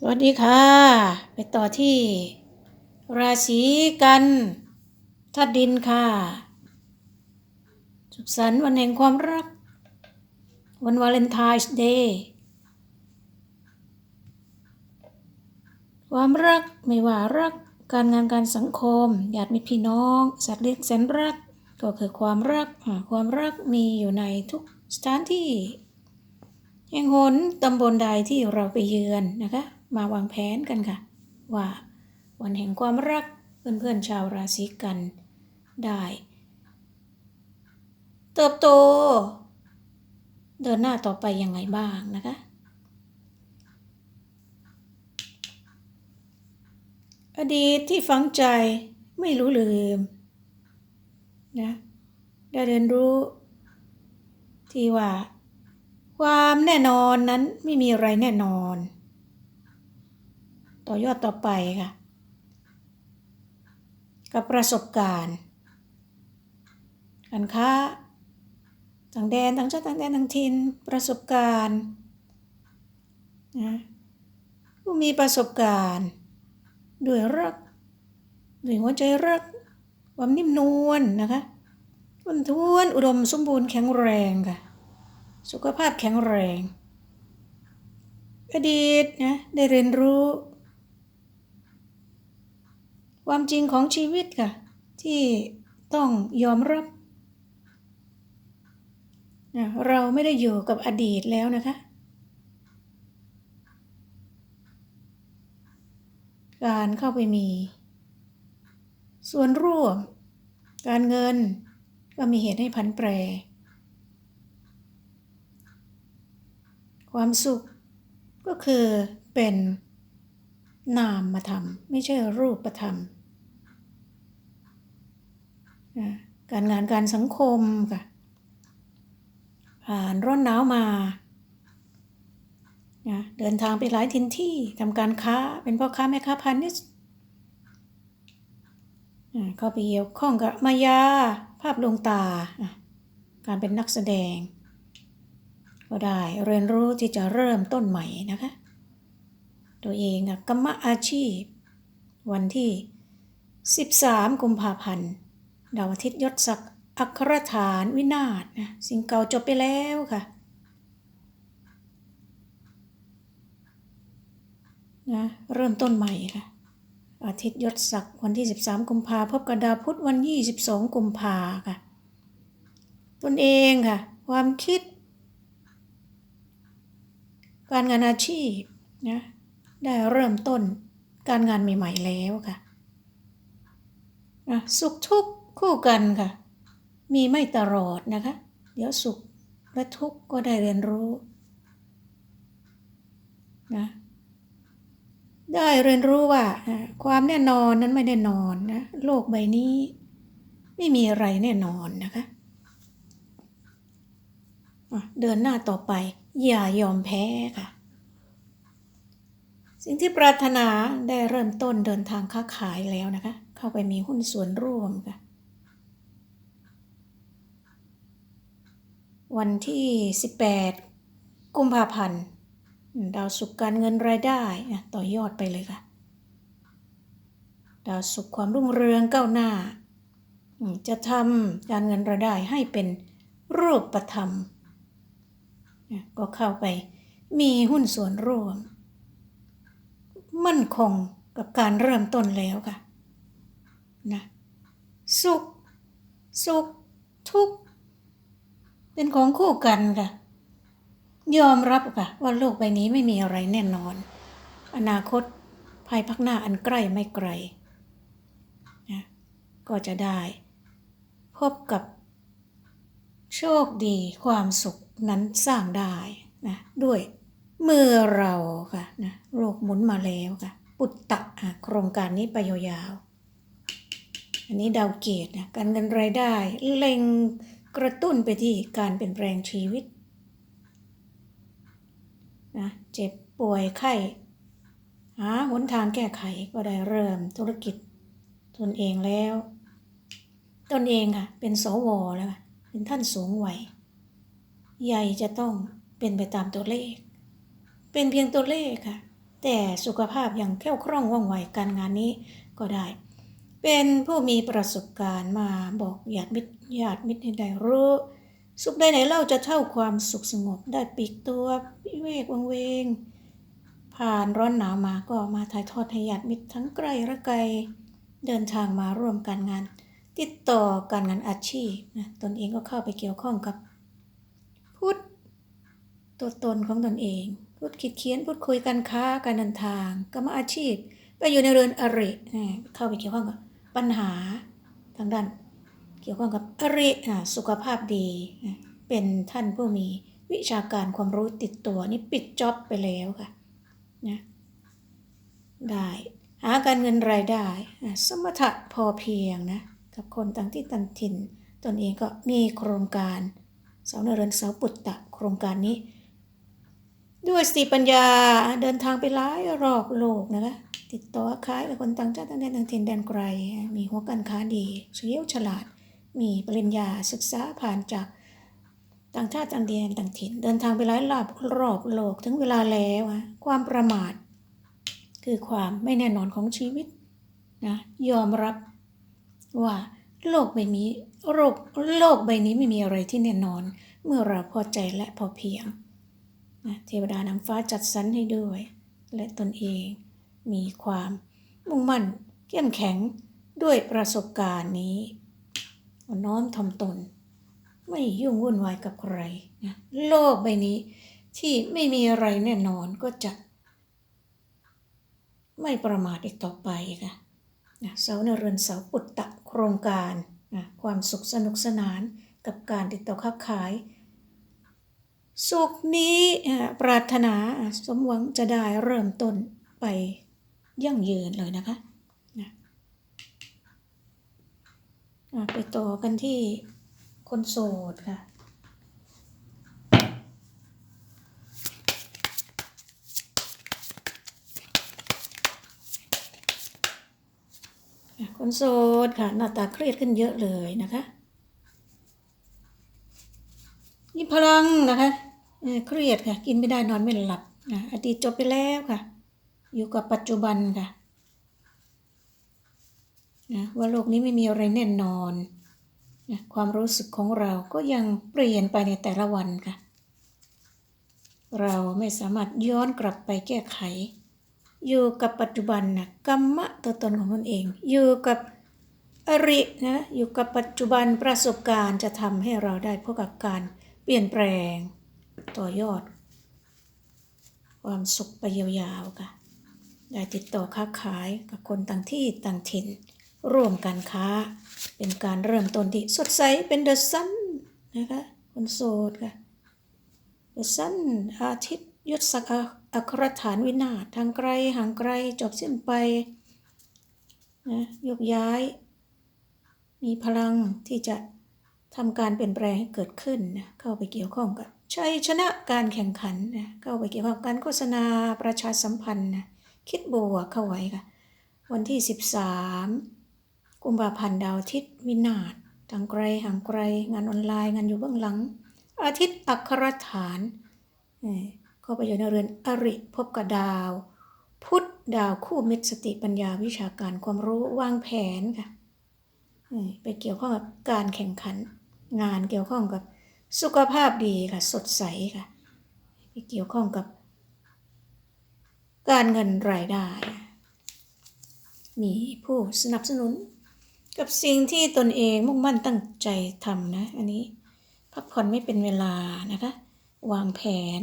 สวัสดีค่ะ ไปต่อที่ ราศีกันธาตุดินค่ะ สุขสันต์วันแห่งความรัก วันวาเลนไทน์เดย์ความรักไม่ว่ารักการงานการสังคมญาติมิตรพี่น้อง สัตว์เลี้ยงแสนรัก ก็คือความรักความรักมีอยู่ในทุกสถานที่แห่งหนตำบลใดที่เราไปเยือนนะคะ มาวางแผนกันค่ะ ว่าวันแห่งความรักเพื่อนๆชาวราศีกัน ได้ เติบโต เดินหน้าต่อไปยังไงบ้างนะคะอดีตที่ฝังใจไม่รู้ลืมนะได้เรียนรู้ ที่ว่า ความแน่นอนนั้นไม่มีอะไรแน่นอน ต่อยอดต่อไปค่ะ กับประสบการณ์ การค้าต่างแดนต่างชาติต่างแดนต่างถิ่นประสบการณ์นะผู้มีประสบการณ์ด้วยรักด้วยหัวใจรักความนิ่มนวลนะคะทุนทวนอุดมสมบูรณ์แข็งแรงค่ะ สุขภาพแข็งแรง อดีตนะได้เรียนรู้ ความจริงของชีวิตค่ะ ที่ต้องยอมรับ เราไม่ได้อยู่กับอดีตแล้วนะคะการเข้าไปมี ส่วนร่วม การเงินก็มีเหตุให้ผันแปร ความสุขก็คือเป็นนามธรรม ไม่ใช่รูปธรรม การงานการสังคมค่ะผ่านร้อนหนาวมาเดินทางไปหลายทินที่ทำการค้าเป็นพ่อค้าแม่ค้าพาณิชย์เข้าไปเกี่ยวข้องกับมายาภาพดวงตา การเป็นนักแสดง ก็ได้เรียนรู้ที่จะเริ่มต้นใหม่นะคะ ตัวเองกรรมอาชีพ วันที่ 13 กุมภาพันธ์ ดาวอาทิตย์ยศศักดิ์อัครฐานวินาศนะสิ่งเก่าจบไปแล้วค่ะนะเริ่มต้นใหม่ค่ะ อาทิตย์ยศศักดิ์วันที่ 13 กุมภาพบกับดาวพุธวัน 22 กุมภาค่ะ ตนเองค่ะ ความคิด การงานอาชีพนะได้เริ่มต้นการงานใหม่ ๆ แล้วค่ะนะสุขทุกข์ คู่กันค่ะ มีไม่ตลอดนะคะ เดี๋ยวสุขและทุกข์ก็ได้เรียนรู้นะได้เรียนรู้ว่าความแน่นอนนั้นไม่แน่นอนนะโลกใบนี้ ไม่มีอะไรแน่นอนนะคะเดินหน้าต่อไป อย่ายอมแพ้ค่ะ สิ่งที่ปรารถนาได้เริ่มต้นเดินทางค้าขายแล้วนะคะ เข้าไปมีหุ้นส่วนร่วมค่ะ วันที่ 18 กุมภาพันธ์ดาวศุกร์การเงินรายได้นะต่อยอดไปเลยค่ะ ดาวศุกร์ความรุ่งเรืองก้าวหน้า จะทำการเงินรายได้ให้เป็นรูปธรรม ก็เข้าไปมีหุ้นส่วนร่วม มั่นคงกับการเริ่มต้นแล้วค่ะนะสุข สุข ทุกข์ เป็นของคู่กันค่ะ ยอมรับค่ะ ว่าโลกใบนี้ไม่มีอะไรแน่นอน อนาคตภายภาคหน้าอันใกล้ไม่ไกลนะก็จะได้ พบกับ โชคดีความสุขนั้นสร้างได้นะด้วยมือเราค่ะนะโลกหมุนมาแล้วค่ะ ปุตตะอะโครงการนี้ไปยาวๆอันนี้ดาวเกตนะการเงินรายได้เล็ง กระตุ้นไปที่การเปลี่ยนแปลงชีวิตนะเจ็บป่วยไข้หาหนทางแก้ไขก็ได้เริ่มธุรกิจตนเองแล้ว ตนเองค่ะ เป็นสวแล้วค่ะเป็นท่านสูงวัยใหญ่จะต้องเป็นไปตามตัวเลข เป็นเพียงตัวเลขค่ะ แต่สุขภาพยังแข็งคล่องว่องไวการงานนี้ก็ได้ เป็นผู้มีประสบการณ์มาบอกญาติมิตรญาติมิตรให้ได้รู้ สุขใดไหนเล่าจะเท่าความสุขสงบได้ปีกตัววิเวกวังเวง ผ่านร้อนหนาวมาก็มาถ่ายทอดให้ญาติมิตรทั้งใกล้และไกล เดินทางมาร่วมการงาน ติดต่อการงานอาชีพนะตนเองก็เข้าไปเกี่ยวข้องกับ พุทธตัวตนของตนเอง พูดคิดเขียนพูดคุยการค้าการเดินทางกรรมอาชีพ ไปอยู่ในเรือนอริเข้าไปเกี่ยวข้องกับ ปัญหาทางด้านเกี่ยวข้องกับอริสุขภาพดี เป็นท่านผู้มีวิชาการความรู้ติดตัวนี่ปิดจ็อบไปแล้วค่ะนะได้หาการเงินรายได้ สมถะพอเพียงนะกับคนต่างที่ต่างถิ่น ตนเองก็มีโครงการเสาเนเรือนเสาปุตตะโครงการนี้ ด้วยสติปัญญาเดินทางไปหลายรอบโลกนะคะ ติดต่อค้ายกับคนต่างชาติต่างแดนต่างถิ่นแดนไกล มีหัวการค้าดีเฉลียวฉลาด มีปริญญาศึกษาผ่านจากต่างชาติต่างแดนต่างถิ่น เดินทางไปหลายรอบรอบโลกถึงเวลาแล้วอะความประมาท คือความไม่แน่นอนของชีวิตนะยอมรับว่าโลกใบนี้โลกโลกใบนี้ไม่มีอะไรที่แน่นอน เมื่อเราพอใจและพอเพียงนะเทวดานางฟ้าจัดสรรให้ด้วย และตนเอง มีความมุ่งมั่นเข้มแข็งด้วยประสบการณ์นี้น้อมถ่อมตน ไม่ยุ่งวุ่นวายกับใครนะโลกใบนี้ที่ไม่มีอะไรแน่นอนก็จะ ไม่ประมาทอีกต่อไปค่ะนะเสาในเรือนเสาปุตตะโครงการนะความสุขสนุกสนานกับการติดต่อค้าขาย สุขนี้ปรารถนาสมหวังจะได้เริ่มต้นไป ยั่งยืนเลยนะคะนะไปต่อกันที่คนโสดค่ะคนโสดค่ะหน้าตาเครียดขึ้นเยอะเลยนะคะมีพลังนะคะเอ่อเครียดค่ะ กินไม่ได้นอนไม่หลับนะอดีตจบไปแล้วค่ะ อยู่กับปัจจุบันค่ะนะว่าโลกนี้ไม่มีอะไรแน่นอนนะความรู้สึกของเราก็ยังเปลี่ยนไปในแต่ละวันค่ะ เราไม่สามารถย้อนกลับไปแก้ไข อยู่กับปัจจุบันนะกรรมะตัวตนของตนเอง อยู่กับอรินะอยู่กับปัจจุบันประสบการณ์จะทำให้เราได้พบกับการเปลี่ยนแปลงต่อยอด ความสุขไปยาวๆค่ะ ได้ติดต่อค้าขายกับคนต่างที่ต่างถิ่น ร่วมการค้า เป็นการเริ่มต้นที่สดใสเป็นเดอะซันนะคะคนโสดค่ะเดอะซันอาทิตย์ยศศักดิ์อัครฐานวินาศทางไกลห่างไกลจบสิ้นไปนะยกย้าย มีพลังที่จะทำการเปลี่ยนแปลงให้เกิดขึ้นนะเข้าไปเกี่ยวข้องกับชัยชนะการแข่งขันนะเข้าไปเกี่ยวข้องกับการโฆษณาประชาสัมพันธ์นะ คิดบวกเข้าไว้ค่ะ วันที่ 13 กุมภาพันธ์ดาวอาทิตย์วินาศทางไกลห่างไกล งานออนไลน์งานอยู่เบื้องหลัง อาทิตย์อัครฐานเข้าไปอยู่ในเรือนอริพบกับดาว พุธดาวคู่มิตรสติปัญญาวิชาการความรู้วางแผนค่ะไปเกี่ยวข้องกับการแข่งขัน งานเกี่ยวข้องกับสุขภาพดีค่ะ สดใสค่ะไปเกี่ยวข้องกับ การเงินรายได้ มีผู้สนับสนุน กับสิ่งที่ตนเองมุ่งมั่นตั้งใจทำนะ อันนี้พักผ่อนไม่เป็นเวลานะคะ วางแผน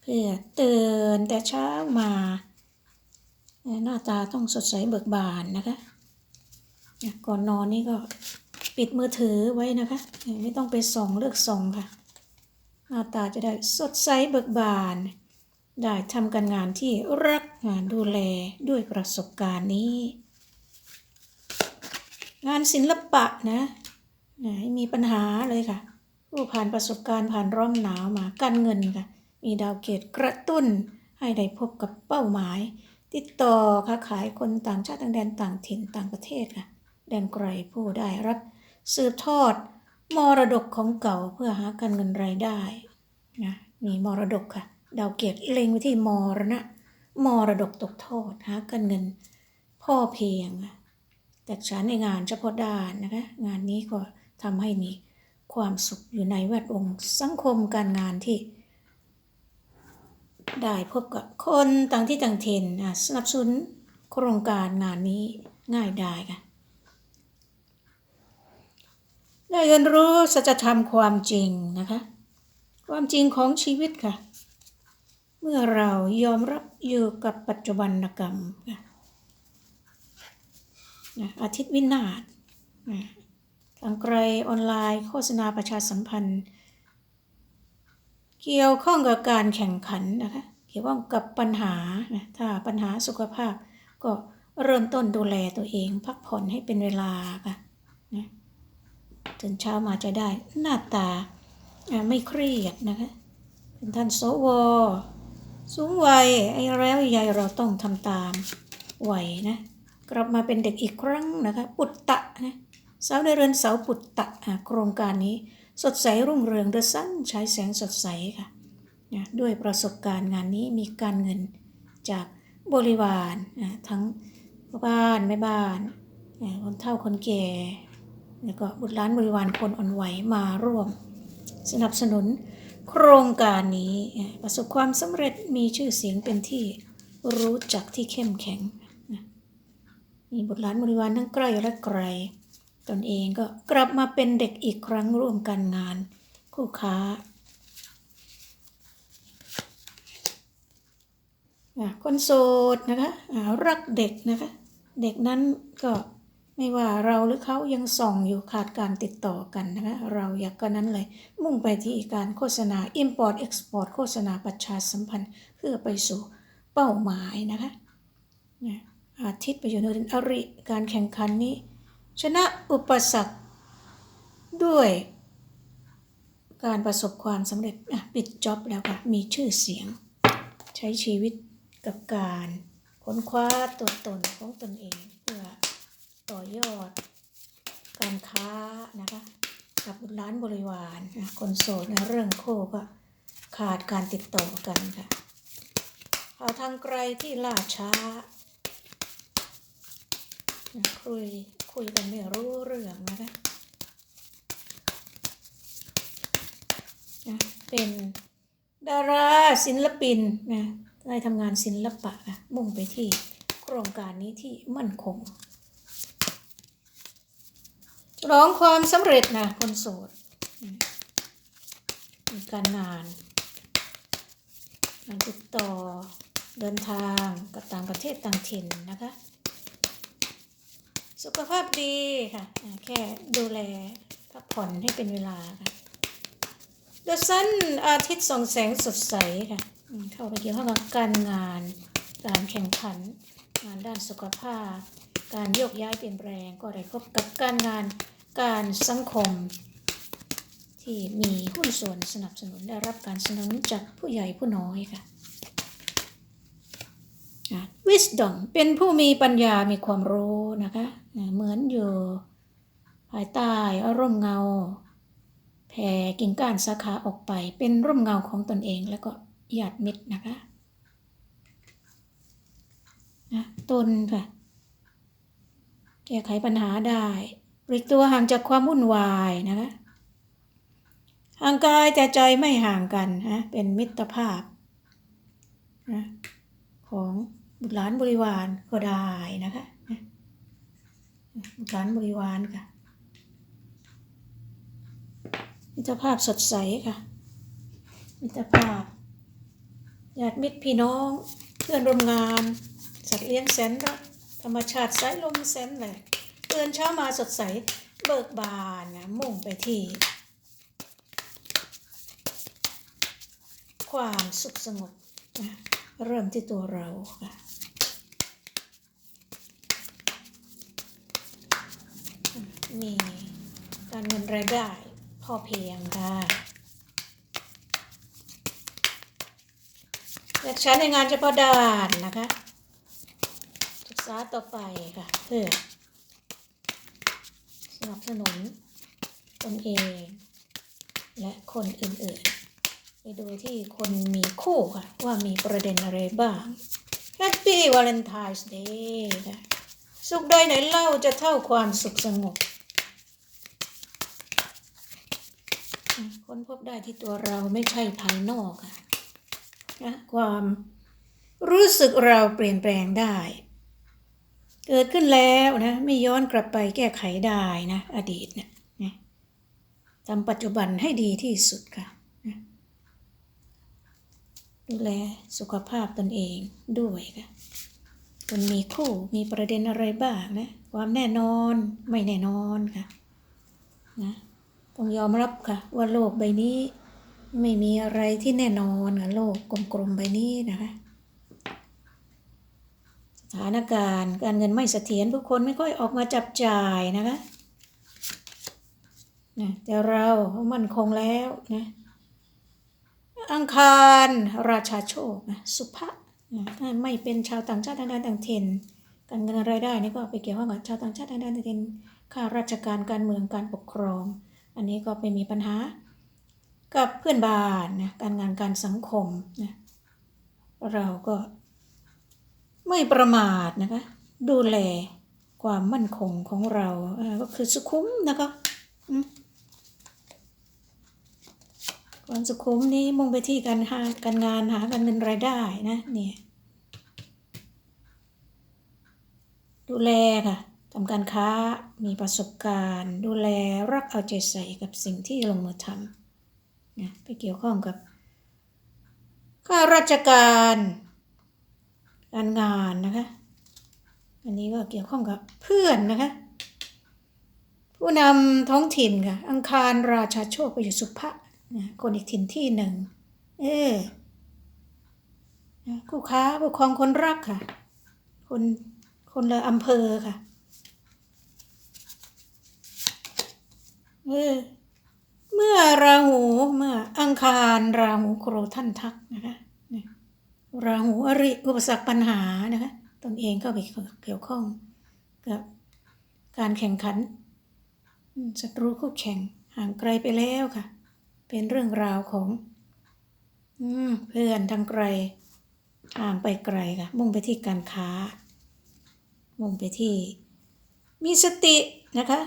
เพื่อตื่นแต่เช้ามาเอ่อหน้าตาต้องสดใสเบิกบานนะคะ ก่อนนอนนี่ก็ปิดมือถือไว้นะคะ ไม่ต้องไปส่องเลือกส่องค่ะ หน้าตาจะได้สดใสเบิกบาน ได้ทำการงานที่รักงานดูแลด้วยประสบการณ์นี้ งานศิลปะนะอย่าให้มีปัญหาเลยค่ะ ผู้ผ่านประสบการณ์ผ่านร้อนหนาวมาการเงินค่ะ มีดาวเกตกระตุ้นให้ได้พบกับเป้าหมาย ติดต่อค้าขายคนต่างชาติต่างแดนต่างถิ่นต่างประเทศค่ะ แดนไกลผู้ได้รับสืบทอด มรดกของเก่าเพื่อหาการเงินรายได้นะมีมรดกค่ะ ดาวเกตเล็งไปที่มรณะมรดกตกทอดหาการเงินพ่อเพียงแต่ฉันในงานเฉพาะด้านนะคะงานนี้ก็ทำให้มีความสุขอยู่ในแวดวงสังคมการงานที่ ได้พบกับคนต่างที่ต่างถิ่นสนับสนุนโครงการงานนี้ง่ายได้ค่ะได้เรียนรู้สัจธรรมความจริงนะคะ ความจริงของชีวิตค่ะ เมื่อเรายอมรับอยู่กับปัจจุบันกรรมนะอาทิตย์วินาศทางไกลออนไลน์โฆษณาประชาสัมพันธ์ เกี่ยวข้องกับการแข่งขันนะคะเกี่ยวข้องกับปัญหานะถ้าปัญหาสุขภาพ ก็เริ่มต้นดูแลตัวเอง พักผ่อนให้เป็นเวลาค่ะนะตื่นเช้ามาจะได้หน้าตาไม่เครียดนะคะเป็นท่านสว สูงวัยไอ้แล้วยายเราต้องทำตามวัยนะ กลับมาเป็นเด็กอีกครั้งนะคะ ปุตตะนะสาวในเรือนเสาปุตตะโครงการนี้สดใสรุ่งเรืองเดอะซันใช้แสงสดใสค่ะนะด้วยประสบการณ์งานนี้มีการเงินจากบริวารนะทั้งบ้านแม่บ้านนะคนเฒ่าคนแก่แล้วก็บุตรหลานบริวารคนอ่อนไหวมาร่วม สนับสนุน โครงการนี้ประสบความสำเร็จมีชื่อเสียงเป็นที่รู้จักที่เข้มแข็งมีบุตรหลานบริวารทั้งใกล้และไกล ตนเองก็กลับมาเป็นเด็กอีกครั้งร่วมกันงาน คู่ค้าคนโสดนะคะรักเด็กนะคะ เด็กนั้นก็ ไม่ว่าเราหรือเขายังส่องอยู่ขาดการติดต่อกันนะคะเราอยากก็นั้นเลย มุ่งไปที่การโฆษณา Import Export โฆษณาประชาสัมพันธ์ เพื่อไปสู่เป้าหมายนะคะอาทิตย์ประโยชน์อริการแข่งขันนี้ ชนะอุปสรรคด้วยการประสบความสำเร็จปิดจ็อบแล้วค่ะมีชื่อเสียง ใช้ชีวิตกับการค้นคว้าตัวตนของตนเอง ต่อยอด การค้านะคะกับร้านบริวารนะคนโสดในเรื่องโคก็ขาดการติดต่อกันค่ะเอาทางไกลที่ล่าช้า คุยคุยกันไม่รู้เรื่องนะคะนะเป็นดาราศิลปินนะได้ทำงานศิลปะค่ะมุ่งไปที่โครงการนี้ที่มั่นคง ฉลองความสำเร็จนะคนโสดมีการงานการติดต่อเดินทางกับต่างประเทศต่างถิ่นนะคะ สุขภาพดีค่ะ แค่ดูแลพักผ่อนให้เป็นเวลาค่ะเดอะซันอาทิตย์ส่องแสงสดใสค่ะ เข้าไปเกี่ยวข้องกับการงาน การแข่งขัน งานด้านสุขภาพ การโยกย้ายเปลี่ยนแปลงก็ได้พบกับการงาน การสังคม ที่มีหุ้นส่วนสนับสนุนได้รับการสนับสนุนจากผู้ใหญ่ผู้น้อยค่ะ wisdom เป็นผู้มีปัญญา มีความรู้นะคะ เหมือนอยู่ภายใต้ร่มเงา แผ่กิ่งก้านสาขาออกไป เป็นร่มเงาของตนเองแล้วก็ญาติมิตรนะคะนะตนค่ะ แก้ไขปัญหาได้ ปลีกตัวห่างจากความวุ่นวายนะคะห่างกายแต่ใจไม่ห่างกันนะเป็นมิตรภาพนะของบุตรหลานบริวารก็ได้นะคะนะบุตรหลานบริวารค่ะ มิตรภาพสดใสค่ะ มิตรภาพญาติมิตรพี่น้องเพื่อนร่วมงาน สัตว์เลี้ยงแสนรักธรรมชาติสายลมแสนแหลก ตื่นเช้ามาสดใสเบิกบานนะมุ่งไปที่ ความสุขสงบนะเริ่มที่ตัวเราค่ะมีการเงินรายได้พอเพียงค่ะอยากใช้ในงานเฉพาะด้านนะคะศึกษาต่อไปค่ะเพื่อ สนับสนุนตนเอง และคนอื่นๆ ไปดูที่คนมีคู่ค่ะ ว่ามีประเด็นอะไรบ้าง Happy Valentine's Day ค่ะสุขใดไหนเล่าจะเท่าความสุขสงบ ค้นพบได้ที่ตัวเราไม่ใช่ภายนอกค่ะนะความรู้สึกเราเปลี่ยนแปลงได้ เกิดขึ้นแล้วนะ ไม่ย้อนกลับไปแก้ไขได้นะ อดีตเนะนะทำปัจจุบันให้ดีที่สุดค่ะนะดูแลสุขภาพตนเองด้วยค่ะคุณมีคู่มีประเด็นอะไรบ้างนะ ความแน่นอนไม่แน่นอนค่ะนะต้องยอมรับค่ะ ว่าโลกใบนี้ ไม่มีอะไรที่แน่นอนค่ะโลกกลมๆใบนี้นะคะ สถานการณ์การเงินไม่เสถียรผู้คนไม่ค่อยออกมาจับจ่ายนะคะนะแต่เรามั่นคงแล้วนะอังคารราชาโชคนะสุภะนะถ้าไม่เป็นชาวต่างชาติต่างแดนต่างถิ่นการเงินรายได้นี่ก็ไปเกี่ยวข้องกับชาวต่างชาติต่างแดนต่างถิ่นข้าราชการการเมืองการปกครอง อันนี้ก็ไม่มีปัญหากับเพื่อนบ้านนะการงานการสังคมนะเราก็ ไม่ประมาทนะคะ ดูแลความมั่นคงของเราก็คือสุขุมนะคะความสุขุมนี้มุ่งไปที่การหาการงานหาการเงินรายได้นะเนี่ยดูแลค่ะทำการค้ามีประสบการณ์ ดูแลรักเอาใจใส่กับสิ่งที่ลงมือทำนะไปเกี่ยวข้องกับข้าราชการ การงานนะคะ อันนี้ก็เกี่ยวข้องกับเพื่อนนะคะ ผู้นำท้องถิ่นค่ะ อังคารราชาโชคไปอยู่สุภะนะคนอีกถิ่นที่หนึ่ง เออนะคู่ค้าผู้ครองคนรักค่ะ คนคนละอำเภอค่ะ เออ เมื่อราหูเมื่ออังคารราหูโครท่านทักนะคะ ราหูอริอุปสรรคปัญหานะคะตนเองก็ไปเกี่ยวข้องกับการแข่งขันศัตรูคู่แข่งห่างไกลไปแล้วค่ะ เป็นเรื่องราวของอเพื่อนทางไกลห่างไปไกลค่ะ มุ่งไปที่การค้า มุ่งไปที่ มีสตินะคะ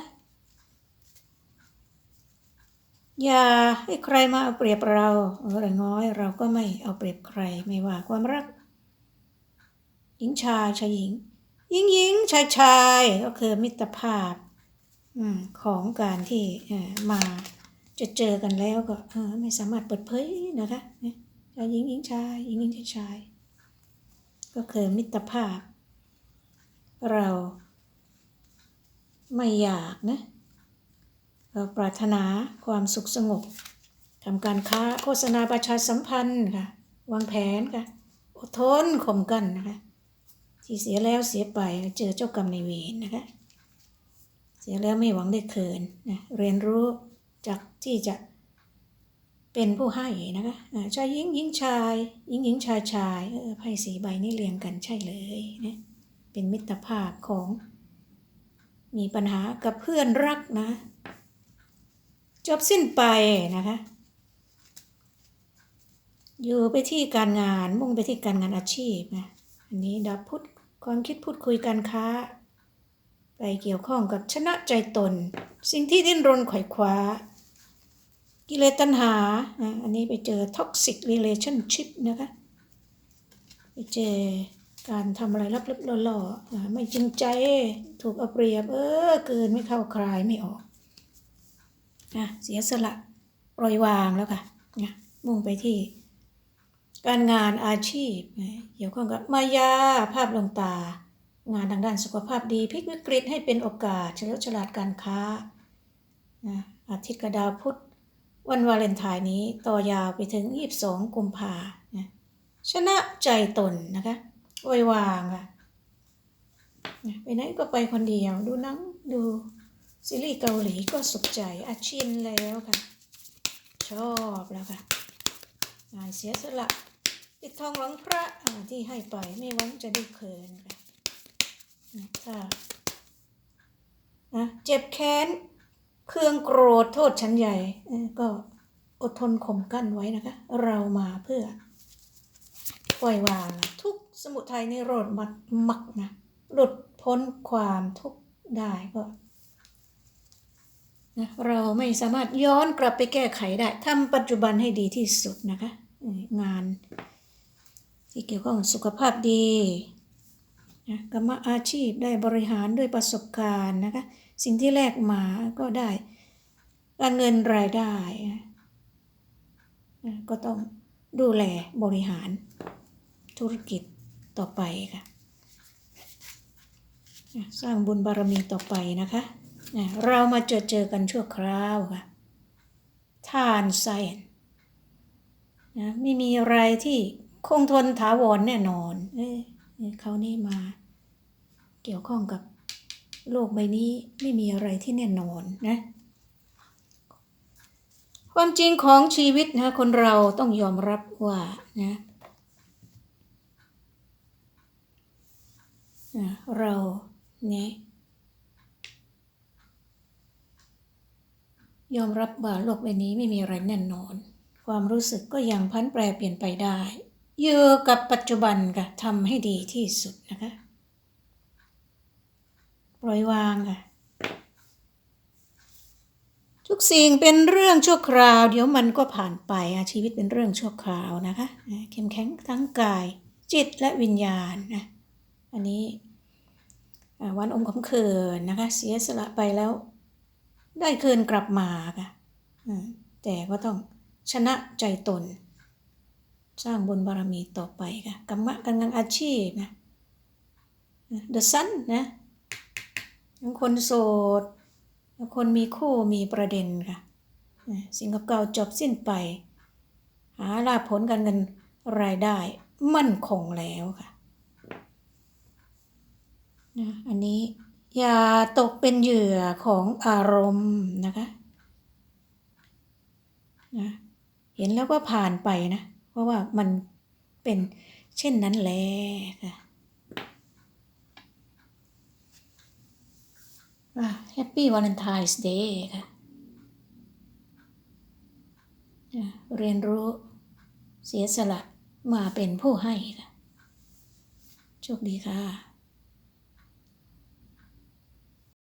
อย่าให้ใครมาเอาเปรียบเราเอออย่าน้อยเราก็ไม่เอาเปรียบใครไม่ว่าความรัก หญิงชายชายหญิง หญิงหญิงชายชายก็คือมิตรภาพอของการที่มาจะเจอกันแล้วก็ไม่สามารถเปิดเผยนะคะเนี่ยชายหญิงหญิงชายหญิงหญิงชายชาย ก็คือมิตรภาพ เราไม่อยากนะ เราปรารถนาความสุขสงบทำการค้าโฆษณาประชาสัมพันธ์ค่ะ วางแผนค่ะอดทนข่มกันนะคะที่เสียแล้วเสียไปเจอเจ้ากรรมในายเวรนะคะ เสียแล้วไม่หวังได้เคืนนะเรียนรู้จากที่จะเป็นผู้ให้นะคะชายหญิงหญิงชายหญิงหญิงชายชายเออไพ่สีใบนี่เรียงกันใช่เลยนะเป็นมิตรภาพของ มีปัญหากับเพื่อนรักนะ จบสิ้นไปนะคะ อยู่ไปที่การงานมุ่งไปที่การงานอาชีพนะอันนี้ดาวพุธความคิดพูดคุยการค้า ไปเกี่ยวข้องกับชนะใจตน สิ่งที่ดิ้นรนไขว่คว้า กิเลสตัณหาอะอันนี้ไปเจอ toxic relationship นะคะไปเจอการทำอะไรลับๆล่อๆไม่จริงใจ ถูกเอาเปรียบ เออเกินไม่เข้าคลายไม่ออก นะเสียสละปล่อยวางแล้วค่ะนะมุ่งไปที่ การงานอาชีพนะเกี่ยวข้องกับมายาภาพลวงตา งานทางด้านสุขภาพดีพลิกวิกฤตให้เป็นโอกาสเฉลียวฉลาดการค้านะอาทิตย์กระดาวพุธวันวาเลนไทน์นี้ต่อยาวไปถึง 22 กุมภานะชนะใจตนนะคะปล่อยวางค่ะนะไปไหนก็ไปคนเดียว ดูหนังดู ซีรีส์เกาหลีก็สุขใจอาชินแล้วค่ะ ชอบแล้วค่ะ งานเสียสละปิดทองหลังพระที่ให้ไปไม่หวังจะได้เคินค่ะนะถ้านะเจ็บแค้น เคืองโกรธโทษชั้นใหญ่ ก็อดทนข่มกั้นไว้นะคะ เรามาเพื่อปล่อยวางทุกสมุทัยในโรธมักมักนะ หลุดพ้นความทุกข์ได้ก็ นะเราไม่สามารถย้อนกลับไปแก้ไขได้ทำปัจจุบันให้ดีที่สุดนะคะ งานที่เกี่ยวข้องสุขภาพดีนะกรรมอาชีพได้บริหารด้วยประสบการณ์นะคะ สิ่งที่แลกมาก็ได้การเงินรายได้ ก็ต้องดูแลบริหารธุรกิจต่อไปค่ะ สร้างบุญบารมีต่อไปนะคะ เรามาเจอเจอกันชั่วคราวค่ะทานไซนนะไม่มีอะไรที่คงทนถาวรแน่นอน เอ้ยเขานี่มา เกี่ยวข้องกับโลกใบนี้ไม่มีอะไรที่แน่นอนนะ ความจริงของชีวิตนะคนเราต้องยอมรับว่านะเราเนี่ย ยอมรับว่าโลกใบนี้ไม่มีอะไรแน่นอน ความรู้สึกก็ยังพันแปรเปลี่ยนไปได้ อยู่กับปัจจุบันค่ะทำให้ดีที่สุดนะคะ ปล่อยวางค่ะ ทุกสิ่งเป็นเรื่องชั่วคราว เดี๋ยวมันก็ผ่านไปอะชีวิตเป็นเรื่องชั่วคราวนะคะเข้มแข็งทั้งกาย จิตและวิญญาณนะอันนี้วันอมคำเขินนะคะ เสียสละไปแล้ว ได้คืนกลับมาค่ะอืมแต่ก็ต้องชนะใจตน สร้างบุญบารมีต่อไปค่ะกรรมะการงานอาชีพนะ The Sun นะทั้งคนโสดทั้งคนมีคู่มีประเด็นค่ะ สิ่งเก่าจบสิ้นไป หาลาผลการเงินรายได้มั่นคงแล้วค่ะนะอันนี้ อย่าตกเป็นเหยื่อของอารมณ์นะคะนะเห็นแล้วก็ผ่านไปนะ เพราะว่ามันเป็นเช่นนั้นแหละค่ะแฮปปี้วาเลนไทน์เดย์ค่ะอะเรียนรู้เสียสละมาเป็นผู้ให้ค่ะ โชคดีค่ะ